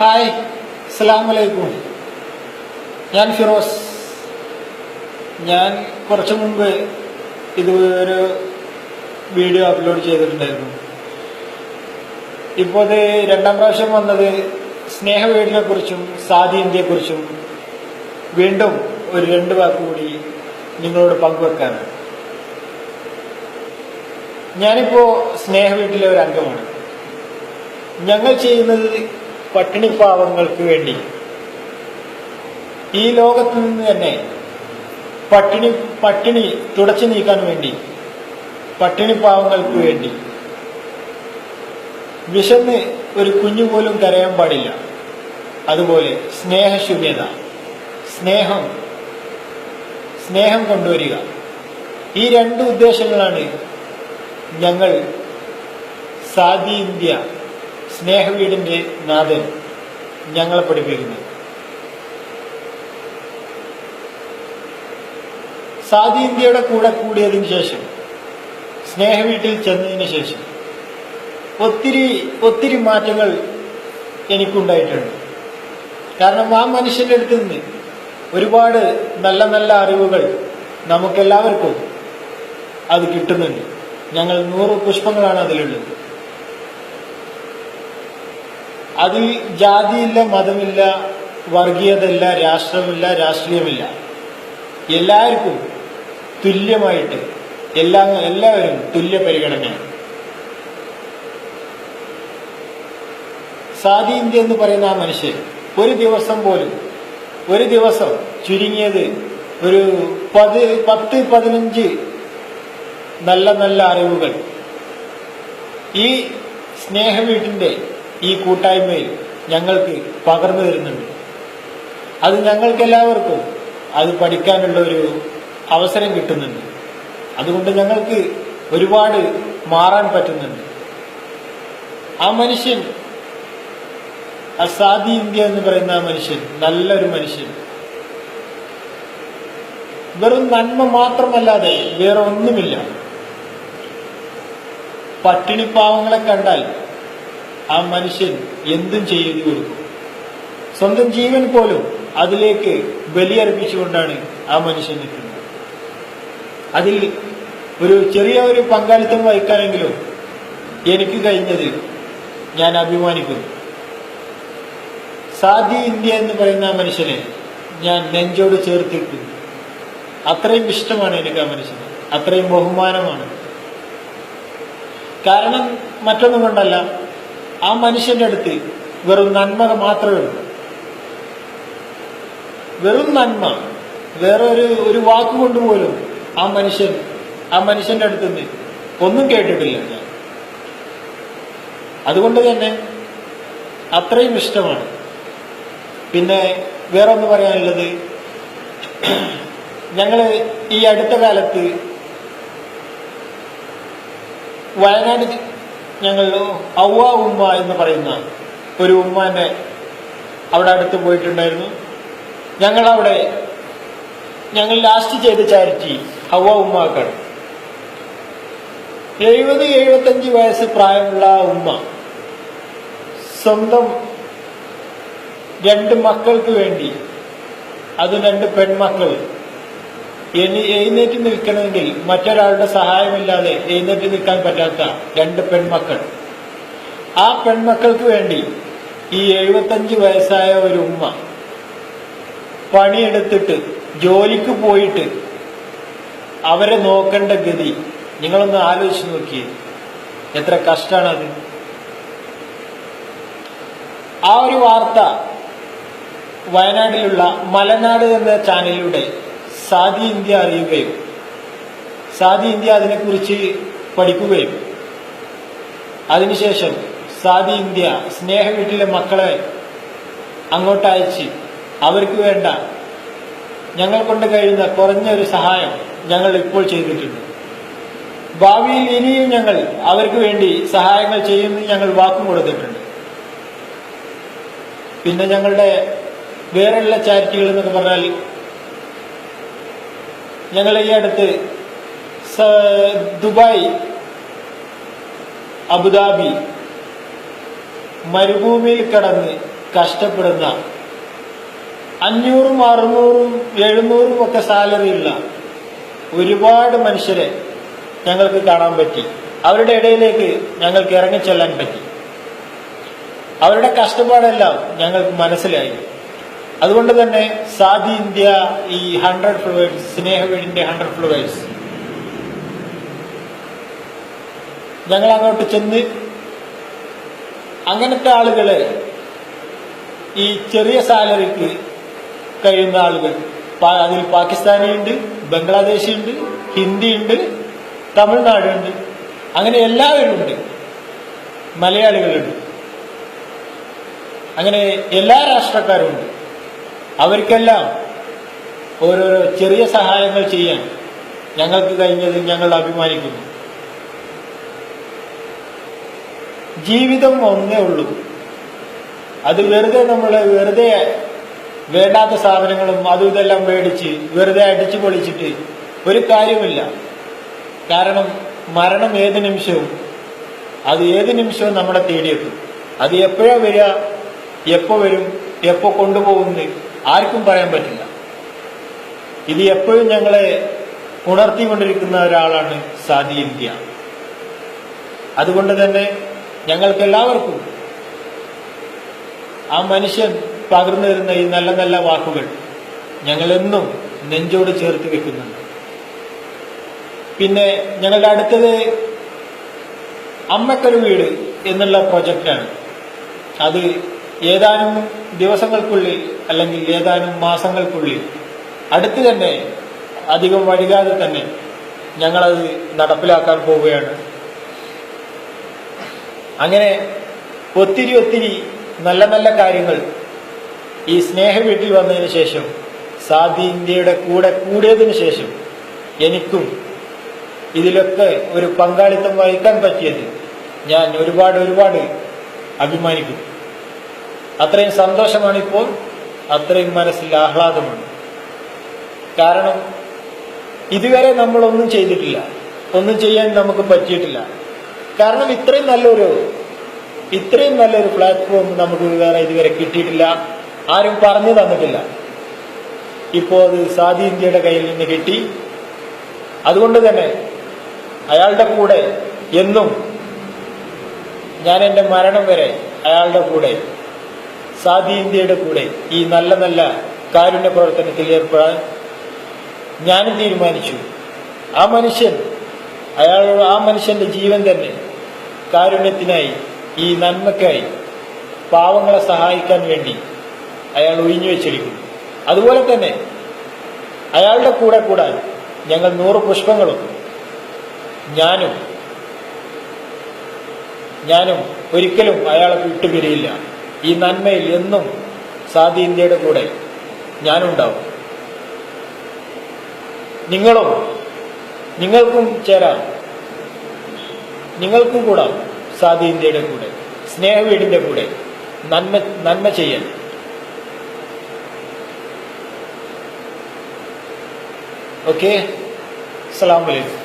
Hi അസ്സാം വലൈക്കും ഞാൻ ഫിറോസ്. ഞാൻ കുറച്ചു മുമ്പ് ഇത് ഒരു വീഡിയോ അപ്ലോഡ് ചെയ്തിട്ടുണ്ടായിരുന്നു. ഇപ്പോൾ ഇത് രണ്ടാം പ്രാവശ്യം വന്നത് സ്നേഹ കുറിച്ചും സാദി ഇന്ത്യയെക്കുറിച്ചും വീണ്ടും ഒരു രണ്ട് വാക്ക് കൂടി നിങ്ങളോട് പങ്കുവെക്കാനാണ്. ഞാനിപ്പോ സ്നേഹവീട്ടിലെ ഒരു അംഗമാണ്. ഞങ്ങൾ ചെയ്യുന്നത് പട്ടിണിപ്പാവങ്ങൾക്ക് വേണ്ടി. ഈ ലോകത്ത് നിന്ന് തന്നെ പട്ടിണി പട്ടിണി തുടച്ചു നീക്കാൻ വേണ്ടി പട്ടിണിപ്പാവങ്ങൾക്ക് വേണ്ടി. വിശന്ന് ഒരു കുഞ്ഞു പോലും കരയാൻ പാടില്ല. അതുപോലെ സ്നേഹശൂന്യത സ്നേഹം സ്നേഹം കൊണ്ടുവരിക. ഈ രണ്ട് ഉദ്ദേശങ്ങളാണ് ഞങ്ങൾ സാദി ഇന്ത്യ സ്നേഹവീടിന്റെ നാഥൻ ഞങ്ങളെ പഠിപ്പിക്കുന്നത് സാദി ഇന്ത്യയുടെ കൂടെ കൂടിയതിനു ശേഷം സ്നേഹവീട്ടിൽ ചെന്നതിന് ശേഷം ഒത്തിരി ഒത്തിരി മാറ്റങ്ങൾ എനിക്കുണ്ടായിട്ടുണ്ട്. കാരണം ആ മനുഷ്യന്റെ അടുത്ത് നിന്ന് ഒരുപാട് നല്ല നല്ല അറിവുകൾ നമുക്കെല്ലാവർക്കും അത് കിട്ടുന്നുണ്ട്. ഞങ്ങൾ നൂറ് പുഷ്പങ്ങളാണ് അതിലുള്ളത്. അതിൽ ജാതിയില്ല മതമില്ല വർഗീയതയില്ല രാഷ്ട്രമില്ല രാഷ്ട്രീയമില്ല. എല്ലാവർക്കും തുല്യമായിട്ട് എല്ലാ എല്ലാവരും തുല്യ പരിഗണനയാണ് സാദി ഇന്ത്യ എന്ന് പറയുന്ന ആ മനുഷ്യൻ ഒരു ദിവസം പോലും ഒരു ദിവസം ചുരുങ്ങിയത് ഒരു പത് പത്ത് പതിനഞ്ച് നല്ല നല്ല അറിവുകൾ. ഈ സ്നേഹവീട്ടിന്റെ ഈ കൂട്ടായ്മയിൽ ഞങ്ങൾക്ക് പകർന്നു തരുന്നുണ്ട്. അത് ഞങ്ങൾക്ക് എല്ലാവർക്കും അത് പഠിക്കാനുള്ള ഒരു അവസരം കിട്ടുന്നുണ്ട്. അതുകൊണ്ട് ഞങ്ങൾക്ക് ഒരുപാട് മാറാൻ പറ്റുന്നുണ്ട്. ആ മനുഷ്യൻ അസാദി ഇന്ത്യ എന്ന് പറയുന്ന ആ മനുഷ്യൻ നല്ലൊരു മനുഷ്യൻ. വെറും നന്മ മാത്രമല്ലാതെ വേറെ ഒന്നുമില്ല. പട്ടിണിപ്പാവങ്ങളെ കണ്ടാൽ ആ മനുഷ്യൻ എന്തും ചെയ്തു കൊടുക്കും സ്വന്തം ജീവൻ പോലും അതിലേക്ക് ബലിയർപ്പിച്ചുകൊണ്ടാണ് ആ മനുഷ്യൻ നിൽക്കുന്നത്. അതിൽ ഒരു ചെറിയ ഒരു പങ്കാളിത്തം വഹിക്കാനെങ്കിലും എനിക്ക് കഴിഞ്ഞത് ഞാൻ അഭിമാനിക്കുന്നു. സാദി ഇന്ത്യ എന്ന് പറയുന്ന മനുഷ്യനെ ഞാൻ നെഞ്ചോട് ചേർത്തിട്ടുണ്ട് അത്രയും ഇഷ്ടമാണ് എനിക്ക് ആ മനുഷ്യന്. അത്രയും ബഹുമാനമാണ്. കാരണം മറ്റൊന്നും കൊണ്ടല്ല ആ മനുഷ്യന്റെ അടുത്ത് വെറും നന്മ മാത്രമേ ഉള്ളൂ. വെറും നന്മ. വേറെ ഒരു ഒരു വാക്കുകൊണ്ട് പോലും ആ മനുഷ്യൻ ആ മനുഷ്യന്റെ അടുത്ത് ഒന്നും കേട്ടിട്ടില്ല ഞാൻ. അതുകൊണ്ട് തന്നെ അത്രയും ഇഷ്ടമാണ്. പിന്നെ വേറെ ഒന്ന് പറയാനുള്ളത്. ഞങ്ങൾ ഈ അടുത്ത കാലത്ത് വയനാട് ഞങ്ങൾ ഔവ ഉമ്മ എന്ന് പറയുന്ന ഒരു ഉമ്മാന്റെ അവിടെ അടുത്ത് പോയിട്ടുണ്ടായിരുന്നു. ഞങ്ങൾ അവിടെ ഞങ്ങൾ ലാസ്റ്റ് ചെയ്ത ചാരിറ്റി ഹവ ഉമ്മാക്കാണ്. എഴുപത് എഴുപത്തഞ്ച് വയസ്സ് പ്രായമുള്ള ഉമ്മ സ്വന്തം രണ്ട് മക്കൾക്ക് വേണ്ടി അത് രണ്ട് പെൺമക്കൾ എഴുന്നേറ്റ് നിൽക്കണമെങ്കിൽ മറ്റൊരാളുടെ സഹായമില്ലാതെ എഴുന്നേറ്റ് നിൽക്കാൻ പറ്റാത്ത രണ്ട് പെൺമക്കൾ. ആ പെൺമക്കൾക്ക് വേണ്ടി ഈ എഴുപത്തഞ്ച് വയസ്സായ ഒരു ഉമ്മ പണിയെടുത്തിട്ട് ജോലിക്ക് പോയിട്ട് അവരെ നോക്കേണ്ട ഗതി നിങ്ങളൊന്ന് ആലോചിച്ച് നോക്കിയേ. എത്ര കഷ്ടമാണത് ആ ഒരു വാർത്ത വയനാട്ടിലുള്ള മലനാട് എന്ന ചാനലിലൂടെ സാദി ഇന്ത്യ അറിയുകയും സാദി ഇന്ത്യ അതിനെക്കുറിച്ച് പഠിക്കുകയും. അതിനുശേഷം സാദി ഇന്ത്യ സ്നേഹ വീട്ടിലെ മക്കളെ അങ്ങോട്ട് അയച്ച് അവർക്ക് വേണ്ട ഞങ്ങൾ കൊണ്ട് കഴിയുന്ന കുറഞ്ഞൊരു സഹായം ഞങ്ങൾ ഇപ്പോൾ ചെയ്തിട്ടുണ്ട്. ഭാവിയിൽ ഇനിയും ഞങ്ങൾ അവർക്ക് വേണ്ടി സഹായങ്ങൾ ചെയ്യുമെന്ന് ഞങ്ങൾ വാക്കും കൊടുത്തിട്ടുണ്ട്. പിന്നെ ഞങ്ങളുടെ വേറെയുള്ള ചാരിറ്റികൾ എന്നൊക്കെ പറഞ്ഞാൽ ഞങ്ങൾ ഈ അടുത്ത് ദുബായ് അബുദാബി മരുഭൂമിയിൽ കടന്ന് കഷ്ടപ്പെടുന്ന അഞ്ഞൂറും അറുന്നൂറും എഴുന്നൂറും ഒക്കെ സാലറി ഉള്ള ഒരുപാട് മനുഷ്യരെ ഞങ്ങൾക്ക് കാണാൻ പറ്റി. അവരുടെ ഇടയിലേക്ക് ഞങ്ങൾക്ക് ഇറങ്ങിച്ചെല്ലാൻ പറ്റി. അവരുടെ കഷ്ടപ്പാടെല്ലാം ഞങ്ങൾക്ക് മനസ്സിലായി. അതുകൊണ്ട് തന്നെ സാദി ഇന്ത്യ ഈ ഹൺഡ്രഡ് ഫ്ലവേഴ്സ് സ്നേഹവീടിന്റെ ഹൺഡ്രഡ് ഫ്ലവേഴ്സ് ഞങ്ങൾ അങ്ങോട്ട് ചെന്ന് അങ്ങനത്തെ ആളുകളെ ഈ ചെറിയ സാലറിക്ക് കഴിയുന്ന ആളുകൾ. അതിൽ പാകിസ്ഥാനി ഉണ്ട് ബംഗ്ലാദേശി ഉണ്ട് ഹിന്ദി ഉണ്ട് തമിഴ്നാടുണ്ട്. അങ്ങനെ എല്ലാവരും ഉണ്ട് മലയാളികളുണ്ട്. അങ്ങനെ എല്ലാ രാഷ്ട്രക്കാരും ഉണ്ട് അവർക്കെല്ലാം ഓരോരോ ചെറിയ സഹായങ്ങൾ ചെയ്യാൻ ഞങ്ങൾക്ക് കഴിഞ്ഞതിൽ ഞങ്ങൾ അഭിമാനിക്കുന്നു. ജീവിതം ഒന്നേ ഉള്ളൂ. അത് വെറുതെ നമ്മൾ വെറുതെ വേണ്ടാത്ത സാധനങ്ങളും അതും ഇതെല്ലാം മേടിച്ച് വെറുതെ അടിച്ചു പൊളിച്ചിട്ട് ഒരു കാര്യമില്ല കാരണം മരണം ഏത് നിമിഷവും അത് ഏത് നിമിഷവും നമ്മളെ തേടിയെത്തും. അത് എപ്പോഴാ വരിക? എപ്പോ വരും? എപ്പോൾ കൊണ്ടുപോകുന്നത് ആർക്കും പറയാൻ പറ്റില്ല. ഇത് എപ്പോഴും ഞങ്ങളെ ഉണർത്തിക്കൊണ്ടിരിക്കുന്ന ഒരാളാണ് സാദി ഇന്ത്യ. അതുകൊണ്ട് തന്നെ ഞങ്ങൾക്ക് എല്ലാവർക്കും ആ മനുഷ്യൻ പകർന്നു തരുന്ന ഈ നല്ല നല്ല വാക്കുകൾ ഞങ്ങളെന്നും നെഞ്ചോട് ചേർത്ത് വെക്കുന്നുണ്ട്. പിന്നെ ഞങ്ങളുടെ അടുത്തത് അമ്മക്കൊരു വീട് എന്നുള്ള പ്രൊജക്റ്റാണ്. അത് ഏതാനും ദിവസങ്ങൾക്കുള്ളിൽ അല്ലെങ്കിൽ ഏതാനും മാസങ്ങൾക്കുള്ളിൽ അടുത്ത് തന്നെ അധികം വൈകാതെ തന്നെ ഞങ്ങളത് നടപ്പിലാക്കാൻ പോവുകയാണ്. അങ്ങനെ ഒത്തിരി ഒത്തിരി നല്ല നല്ല കാര്യങ്ങൾ ഈ സ്നേഹ വീട്ടിൽ വന്നതിന് ശേഷം സാദി ഇന്ത്യയുടെ കൂടെ കൂടിയതിനു ശേഷം എനിക്കും ഇതിലൊക്കെ ഒരു പങ്കാളിത്തം വഹിക്കാൻ പറ്റിയത് ഞാൻ ഒരുപാട് ഒരുപാട് അഭിമാനിക്കുന്നു. അത്രയും സന്തോഷമാണ് ഇപ്പോൾ അത്രയും മനസ്സിൽ ആഹ്ലാദമാണ്. കാരണം ഇതുവരെ നമ്മളൊന്നും ചെയ്തിട്ടില്ല. ഒന്നും ചെയ്യാൻ നമുക്ക് പറ്റിയിട്ടില്ല. കാരണം ഇത്രയും നല്ലൊരു ഇത്രയും നല്ലൊരു പ്ലാറ്റ്ഫോം നമുക്ക് വേറെ ഇതുവരെ കിട്ടിയിട്ടില്ല. ആരും പറഞ്ഞു തന്നിട്ടില്ല. ഇപ്പോൾ അത് സാദി ഇന്ത്യയുടെ കയ്യിൽ നിന്ന് കിട്ടി. അതുകൊണ്ട് തന്നെ അയാളുടെ കൂടെ എന്നും ഞാൻ എന്റെ മരണം വരെ അയാളുടെ കൂടെ സാദി ഇന്ത്യയുടെ കൂടെ ഈ നല്ല നല്ല കാരുണ്യ പ്രവർത്തനത്തിൽ ഏർപ്പെടാൻ ഞാനും തീരുമാനിച്ചു. ആ മനുഷ്യൻ അയാൾ ആ മനുഷ്യന്റെ ജീവൻ തന്നെ കാരുണ്യത്തിനായി ഈ നന്മയ്ക്കായി പാവങ്ങളെ സഹായിക്കാൻ വേണ്ടി അയാൾ ഒഴിഞ്ഞു വെച്ചിരിക്കുന്നു. അതുപോലെ തന്നെ അയാളുടെ കൂടെ കൂടാൻ ഞങ്ങൾ നൂറ് പുഷ്പങ്ങളും ഞാനും ഞാനും ഒരിക്കലും അയാളെ വിട്ടുപിരിയില്ല. ഈ നന്മയിൽ എന്നും സാദി ഇന്ത്യയുടെ കൂടെ ഞാനുണ്ടാവും. നിങ്ങളും നിങ്ങൾക്കും ചേരാം. നിങ്ങൾക്കും കൂടാം സാദി ഇന്ത്യയുടെ കൂടെ സ്നേഹവീടിന്റെ കൂടെ നന്മ നന്മ ചെയ്യാൻ. ഓക്കെ? അസ്സാം അലൈക്കും.